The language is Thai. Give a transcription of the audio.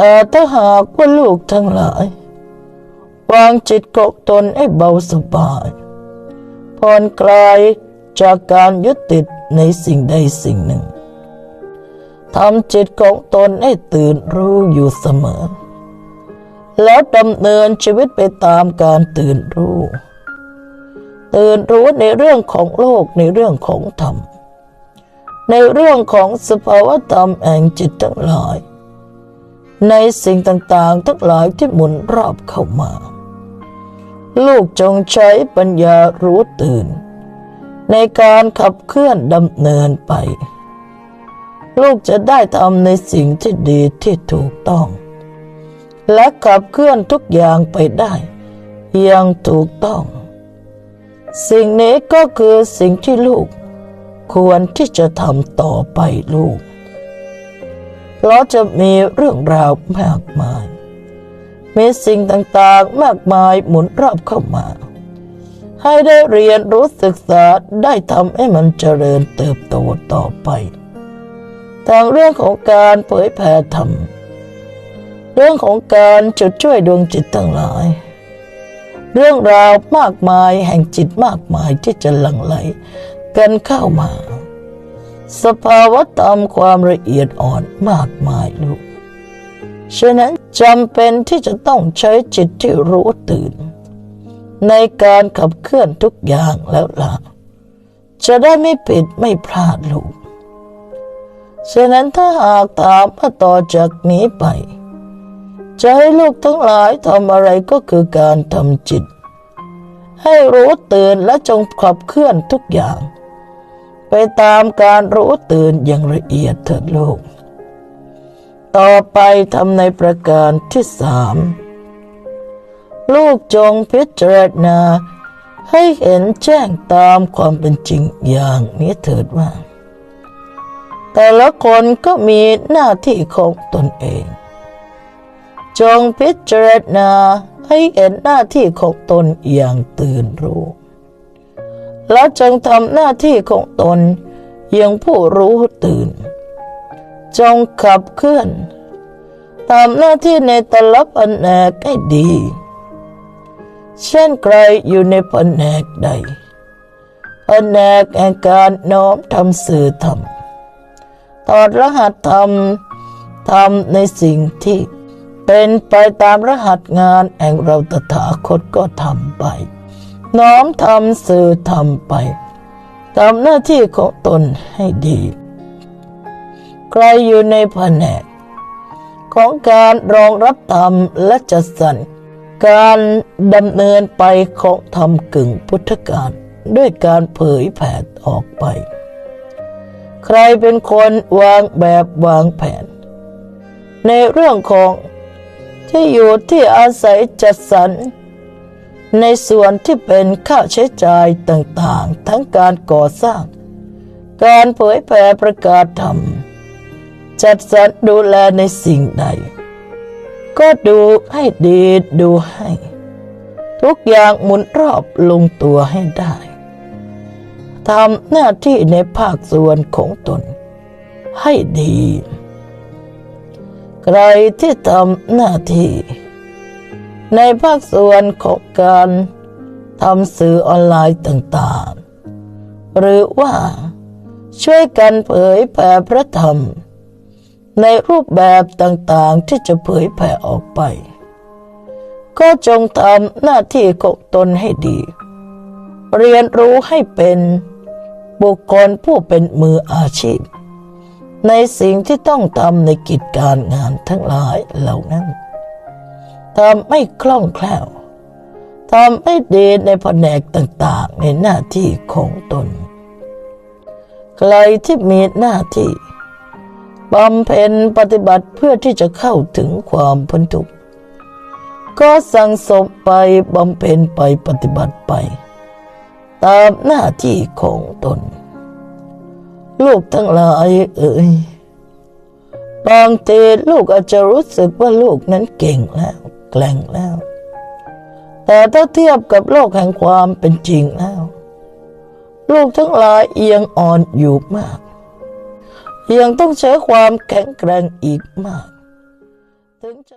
แต่ถ้าหากว่าลูกทั้งหลาย วางจิตกกตนให้เบาสบายผ่อนคลายจากการยึดติดในสิ่งใดสิ่งหนึ่งทำจิตของตนให้ตื่นรู้อยู่เสมอ แล้วดำเนินชีวิตไปตามการตื่นรู้ ตื่นรู้ในเรื่องของโลกในเรื่องของธรรม ในเรื่องของสภาวะธรรมแห่งจิตทั้งหลาย ในสิ่งต่างๆ ทั้งหลายที่หมุนรอบเข้ามา ลูกจงใช้ปัญญารู้ตื่น ในการขับเคลื่อนดำเนินไป ลูกจะได้ทำในสิ่งที่ดีที่ถูกต้อง และขับเคลื่อนทุกอย่างไปได้อย่างถูกต้อง สิ่งนี้ก็คือสิ่งที่ลูกควรที่จะทำต่อไปลูก เพราะจะมีเรื่องราวมากมาย มีสิ่งต่างๆมากมายหมุนรอบเข้ามา ให้ได้เรียนรู้ศึกษาได้ทำให้มันเจริญเติบโตต่อไปทางเรื่องของการเผยแผ่ธรรม เรื่องของการจุดช่วยดวงจิตทั้งหลาย เรื่องราวมากมายแห่งจิตมากมายที่จะหลั่งไหลกันเข้ามา สภาวะธรรมความละเอียดอ่อนมากมายลูก ฉะนั้นจำเป็นที่จะต้องใช้จิตที่รู้ตื่น ในการขับเคลื่อนทุกอย่างแล้วล่ะ จะได้ไม่ผิดไม่พลาดลูก ฉะนั้นถ้าหากถามว่าต่อจากนี้ไป จะให้ลูกทั้งหลายทำอะไรก็คือการทำจิต ให้รู้ตื่นและจงขับเคลื่อนทุกอย่าง ไปตามการรู้ตื่นอย่างละเอียดเถิดลูก ต่อไปทำในประการที่สามลูกจงพิจารณา ให้เห็นแจ้งตามความเป็นจริงอย่างนี้เถิดว่า แต่ละคนก็มีหน้าที่ของตนเอง จงพิจารณาให้เห็นหน้าที่ของตนอย่างตื่นรู้ แล้วจงทำหน้าที่ของตนอย่างผู้รู้ตื่น จงขับเคลื่อนตามหน้าที่ในต่ละแผนกให้ดี เช่นใครอยู่ในแผนกใดแผนกแห่งการน้อมทำสื่อธรรมตอดรหัสธรรมทำในสิ่งที่เป็นไปตามรหัสงานแห่งเราตถาคตก็ทำไป น้อมทำสื่อทำไปทำหน้าที่ของตนให้ดี ใครอยู่ในแผนก ของการรองรับธรรมและจัดสรรการดำเนินไปของธรรมกึ่งพุทธการด้วยการเผยแผ่ออกไป ใครเป็นคนวางแบบวางแผน ในเรื่องของที่อยู่ที่อาศัยจัดสรร ในส่วนที่เป็นค่าใช้จ่ายต่างๆ ทั้งการก่อสร้าง การเผยแผ่ประกาศธรรม จัดสรรดูแลในสิ่งใด ก็ดูให้ดีดูให้ ทุกอย่างหมุนรอบลงตัวให้ได้ทำหน้าที่ในภาคส่วนของตน ให้ดี ใครที่ทำหน้าที่ ในภาคส่วนของการทำสื่อออนไลน์ต่างๆ หรือว่าช่วยกันเผยแผ่พระธรรม ในรูปแบบต่างๆที่จะเผยแผ่ออกไป ก็จงทำหน้าที่ของตนให้ดี เรียนรู้ให้เป็นบุคคลผู้เป็นมืออาชีพ ในสิ่งที่ต้องทำในกิจการงานทั้งหลายเหล่านั้น ทำไม่คล่องแคล่วทำไม่ดีในแผนกต่างๆ ในหน้าที่ของตน ใครที่มีหน้าที่บำเพ็ญปฏิบัติเพื่อที่จะเข้าถึงความพ้นทุกข์ก็สั่งสมไปบำเพ็ญไปปฏิบัติไป ตามหน้าที่ของตน ลูกทั้งหลายเอ่ยบางทีลูกอาจจะรู้สึกว่าลูกนั้นเก่งแล้ว แกล่งแล้ว แต่ถ้าเทียบกับโลกแห่งความเป็นจริงแล้วลูกทั้งหลายเอียงอ่อนอยู่มาก ยังต้องใช้ความแข็งแกร่งอีกมาก ถึงจะ